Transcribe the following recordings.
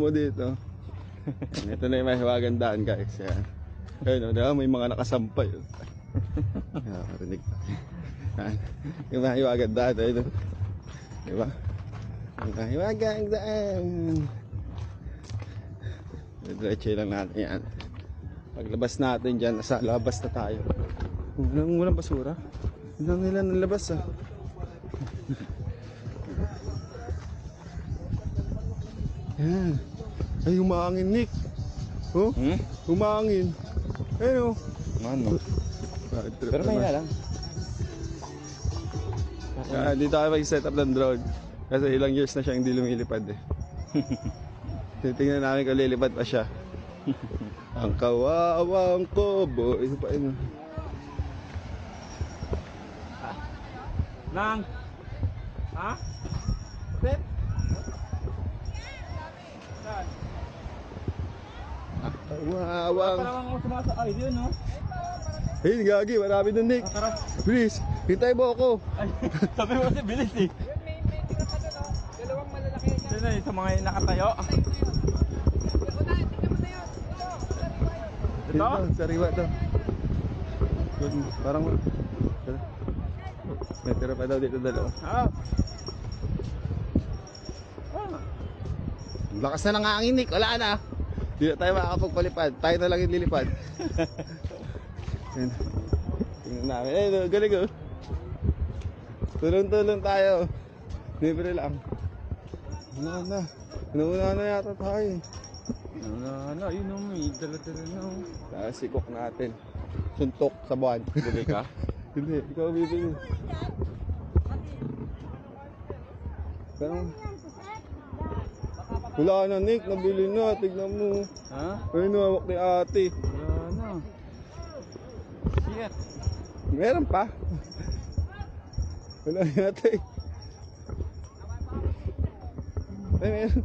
mo dito. Ito na yung may hiwagan daan guys. Yan. Ayun, oh, diba? may mga nakasampay. oh. Yan, marinig pa. Yan. Yung mga hiwagan daan. Ayun, oh. diba? Yung mga hiwagan daan. Diretso lang natin yan. Paglabas natin dyan, nasa labas na tayo. Walang, walang basura. Lang nila nalabas ah. Yan. Ay, humangin, Nick. Oh, Hmm? humangin. Ayun, oh. Ano? Trip Pero may naman. na lang. Ah, dito tayo mag-set up ng drone. Kasi ilang years na siya hindi lumilipad eh. Titingnan namin kung lilipad pa siya. Ang kawawang kobo. Ito pa yun. oh. Nang! Ha? Pep? Kawawang. Parang ako sumasa. Ay, yun, no? Hey, gagi. Marami dun, Nick. Tara. Please, hintay mo ako. Ay, sabi mo kasi bilis eh. Sino eh, sa mga nakatayo? Ito? Dito, sariwa to. Yun, Parang... May tira pa daw dito dalawa. Ah. Lakas na ng hangin, Nick. Wala na. Hindi na tayo makakapagpalipad. Tayo na lang yung lilipad. Tingnan namin. Eh, no, galing oh. Tulong-tulong tayo. Libre lang. Ano na? Nauna na yata tayo. Ano, ano, yun o, may dala-dala na. oh. Tapos sikok natin. Suntok sa buwan. Bili ka? Hindi, ikaw bibili. Pero, wala na Nick, nabili na, tignan mo. Ha? Ayun, hawak ni ate. Wala na. Shit. Meron pa. Wala ni ate. Ay, meron.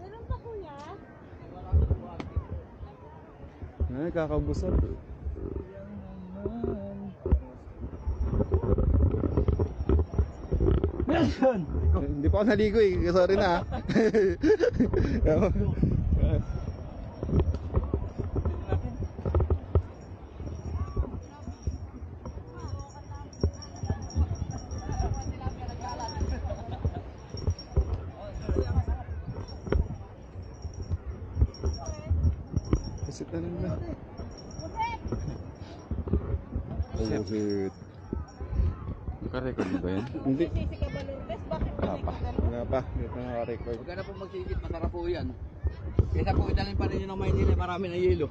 Meron pa kuya? Ay, kakabusan. Meron! Eh, Hindi pa ako naligo eh. Sorry na. Kasi tanong na. Busit. Naka-record ba yan? Hindi. Sisi ka ba Lourdes? Bakit Wala pa. Nga pa. Dito naka-record. Huwag ka na po magsigit, masarap po yan. Kesa po idalhin pa rin yun ng Maynila, marami na yelo.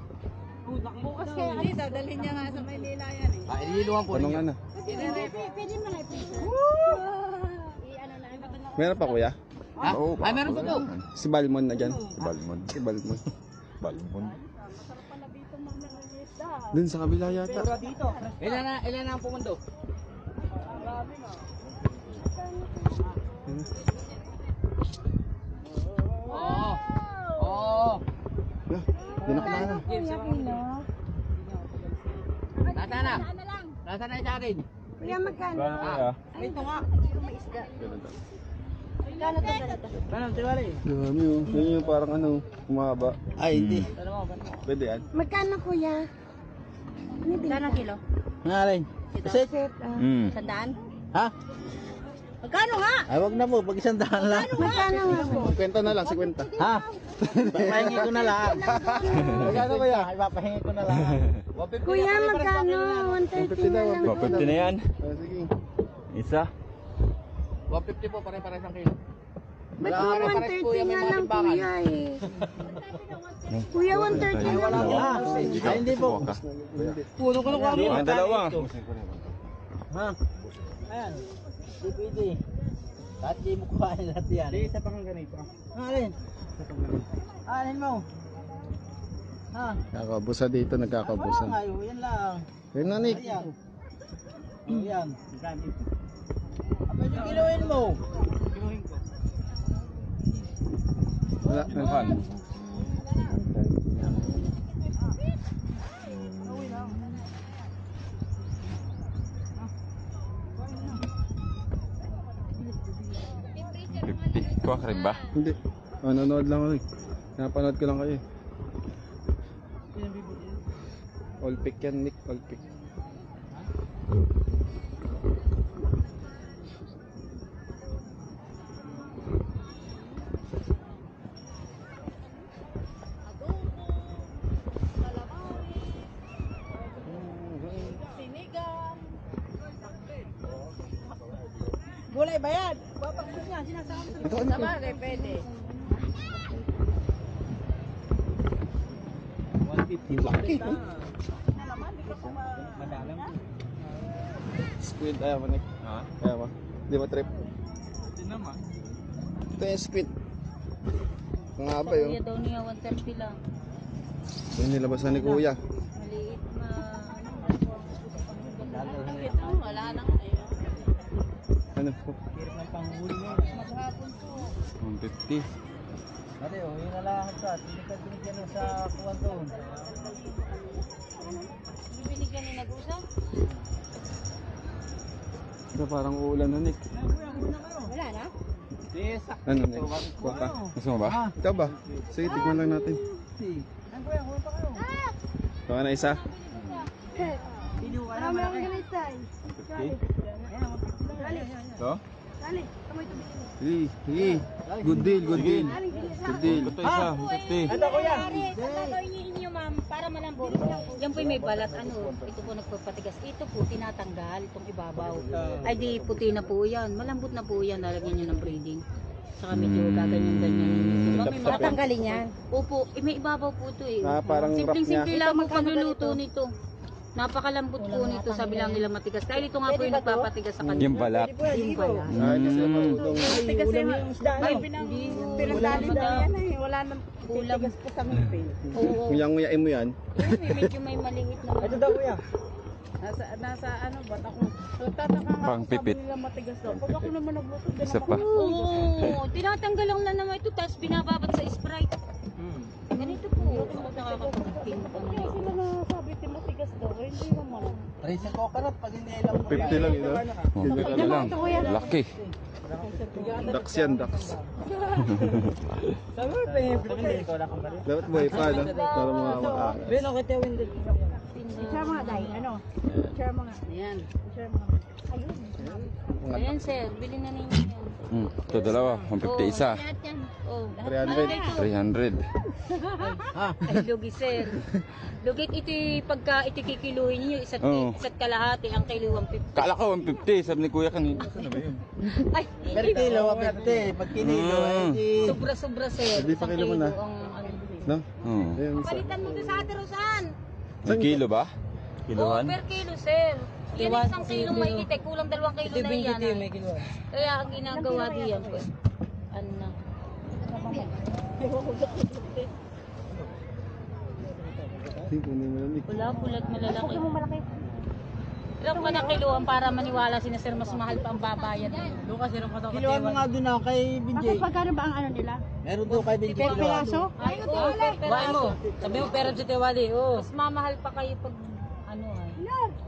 Bukas kaya ano, dadalhin niya nga sa Maynila yan eh. Ah, iniluhan po yan. na. Pwede mo na ipisa. Na, ano na. Meron pa kuya? Ha? Ay, meron po daw. Si Balmon na dyan. Si Balmon. Si Balmon. Balmon. Masarap pala dito mga nangangisda. Dun sa kabila yata. Ilan na, ilan na ang pumundo? Oo. Oo. Yeah, dinakma na. Nasaan na? Ano? Nasaan na yung sa akin? Kuya magkano? Kaya? Ito nga. May isda. Magkano to ganito? Tanong, tiwali. Dami oh. Yun yung parang ano, humaba. Ay, hindi. Pwede yan. Magkano kuya? Magkano kilo? Ngayon. Set. Hmm. Sandaan? Ha? Magkano nga? Ay, wag na po. Pag isang daan lang. Magkano nga po? Kwenta na lang, si kwenta. Ha? Ipapahingi ko na lang. Magkano kaya? Ipapahingi ko na lang. Kuya, magkano? 130 na lang. 250 na yan. Ah, sige. Isa. 150 po, pare-pares ang kilo. Ba't po 130 yan, may na lang kuya eh? Kuya, 130 na Wala lang. Ay, hindi po. Puno ko na kami. Ang dalawa. Ha? Ayan. Hindi pwede. Lahat di mo kuhain lahat yan. Hindi, isa pang ganito. Alin? Alin mo? Ha? Kakabusa dito, Wala nagkakabusan. nga yun, yan lang. Ayun na, Nick. Ayan. Ayan. Apa yung kiloin mo? Kiloin ko. Wala. Saan? Kuha ka rin ba? Hindi. Oh, nanonood lang ako eh. Napanood ko lang kayo eh. All pick yan, Nick. All pick. Gulay ba yan? Papakit niya, sinasama sa Ito, ano? Sabagay, pwede. 150. Laki. Madalang. Squid, ayaw mo, Nick. Ha? Ayaw mo. Di mo trip. Ito naman. Ito yung squid. Ang nga ba Kuya yun? daw niya 130 lang. Yung nilabasan ni Kuya. Maliit na... Ano? Wala na Ano? Hirap ng panghuli mo. Maghapon po. 150. Dati, oh, yun na lang sa Hindi ka binigyan sa kuwan doon. Bibinigyan ni Nag-usap? Ito parang uulan na, Nick. Wala na? Yes. Ano, Nick? Kuha ka. Gusto mo ba? Ah, Ikaw ba? Sige, tikman lang natin. Ano kuha pa kayo. Kuha na isa. Ka na, malaki. akong ito. Sige, sige. Good deal, good deal. Good deal. Ito isa, 150. Ito kuya. Pagkakawin niyo inyo ma'am, para malambot. Yan po yung may balat. Ano, ito po nagpapatigas. Ito po tinatanggal, itong ibabaw. Ay di puti na po yan. Malambot na po yan. Lalagyan nyo ng breeding. Saka medyo Mm. gaganyan-ganyan. Ma'am, may Tapos mga tanggalin yan. Opo, eh, may ibabaw po ito eh. Ah, parang wrap Simpleng-simple niya. lang ang pagluluto nito. Napakalambot po nito, sabi lang nila matigas. Dahil ito nga po yung nagpapatigas sa kanila. Yung balat. Yung pala. Ay, kasi marunong. Matigas yung isda. Ay, Hindi. pinagdali na yan eh. Wala nang ulam. po sa ngipin. Oo. Nguyang-nguyain mo yan. Medyo may maliit na. Ito daw kuya. Nasa, nasa ano ba ako? Tataka nga Pang ako, pipit. sabi nila matigas daw. Pag ako naman nagluto, din Isa pa. Oo, tinatanggal lang na naman ito, tapos binababat sa Sprite. Hmm. Ganito po. Ako nakakapagping Racing coconut pag hindi mo. 50 lang ito. 150 lang. Laki. Ducks yan, ducks. Sabi mo, pinipili ko lang. Dapat buhay pa, no? Para mga makakas. Bino, kita window. Share mga day, ano? Share mga. Ayan. Share mga. Ayun. Ayan sir, bilhin na ninyo Hmm. Ito dalawa, 150 isa. Lahat yan. Oh, 300. 300. Ha? Ay, lugi sir. Lugit ito yung pagka ito kikiluhin niyo isa't, Oo. isa't kalahati ang kilo 150. Kala ko 150, sabi ni Kuya kanina. Ay, Per kilo, 50. Pag kinilo, Mm. di... sobra-sobra sir. Hindi pa Isang kilo mo na. ang ano. No? Hmm. Ayun, isa. Palitan mo doon sa ate Rosan. May kilo ba? Oo, per kilo sir. Yan yung isang kilo may itik, kulang dalawang kilo na yan. ay. kilo. Kaya ang ginagawa diyan po. Ano na. Na. Wala, pulat malalaki. Ilang pa na kiloan para maniwala si na sir mas mahal pa ang babayad. Lucas, meron pa daw Kiluan mo nga doon ako kay Binjay. Bakit pagkano ba ang ano nila? Meron doon kay Binjay kiluan. Ay, oo, per mo. Sabi mo, pera si Tewali. Oo. Mas mamahal pa kayo pag.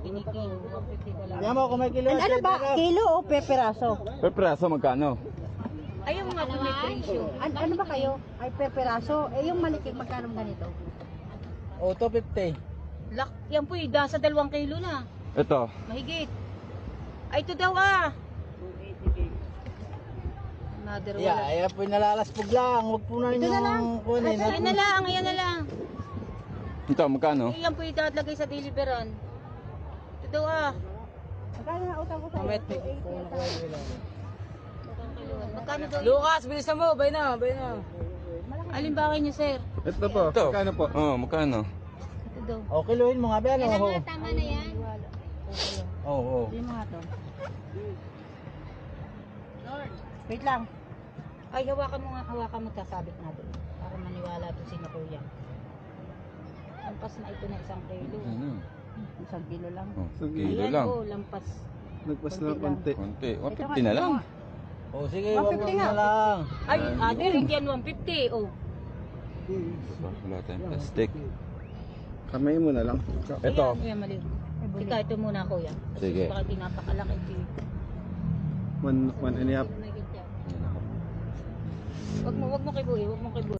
Tiniking, 150 dollar. Yan mo kung may kiluan. Ano ba? Kilo o per peraso? Per praso magkano? Ayaw nga po may presyo. An ano ba kayo? Ay per peraso? Eh yung malikig magkano ganito? O, 250. Lak, yan po yung sa dalawang kilo na. Ito. Mahigit. Ay, ito daw ah. Another Yeah, wala. ayan po yung nalalaspog lang. Huwag po na yung kunin. Ayan na lang, ayan na lang. Ito, magkano? Yan po yung dadlagay sa deliveran. Ito daw ah. Magkano na utang ko. Magkano daw? Lucas, bilisan mo. Bay na, bay na. Alin ba kayo sir? Ito po. Ito. Magkano po? Oh, magkano? Ito daw. O, kiluhin mo nga. Bay, ano? Oo, tama na yan. oo. oo. Hindi mo nga to. Wait lang. Ay, hawakan mo nga, hawakan mo sasabit natin. Para maniwala to si na kuya. Lampas na ito na isang kilo. Ano? Isang kilo lang. Oh, Sige. kilo Ayan lang. po, lampas. Nagpas na konti. Konti. 150 na lang. O, sige, wag 150 mo nga. na lang. Ay, ate, rin 150. Oh. Wala tayong plastic. Kamay mo na lang. Ito. Ayan, ayan, mali. Ika, ito muna kuya. Kasi Sige. Baka di napakalaki ito. One, one and a half. Ayan ako. Wag mo, wag mo kibuhi, wag mo kibuhi.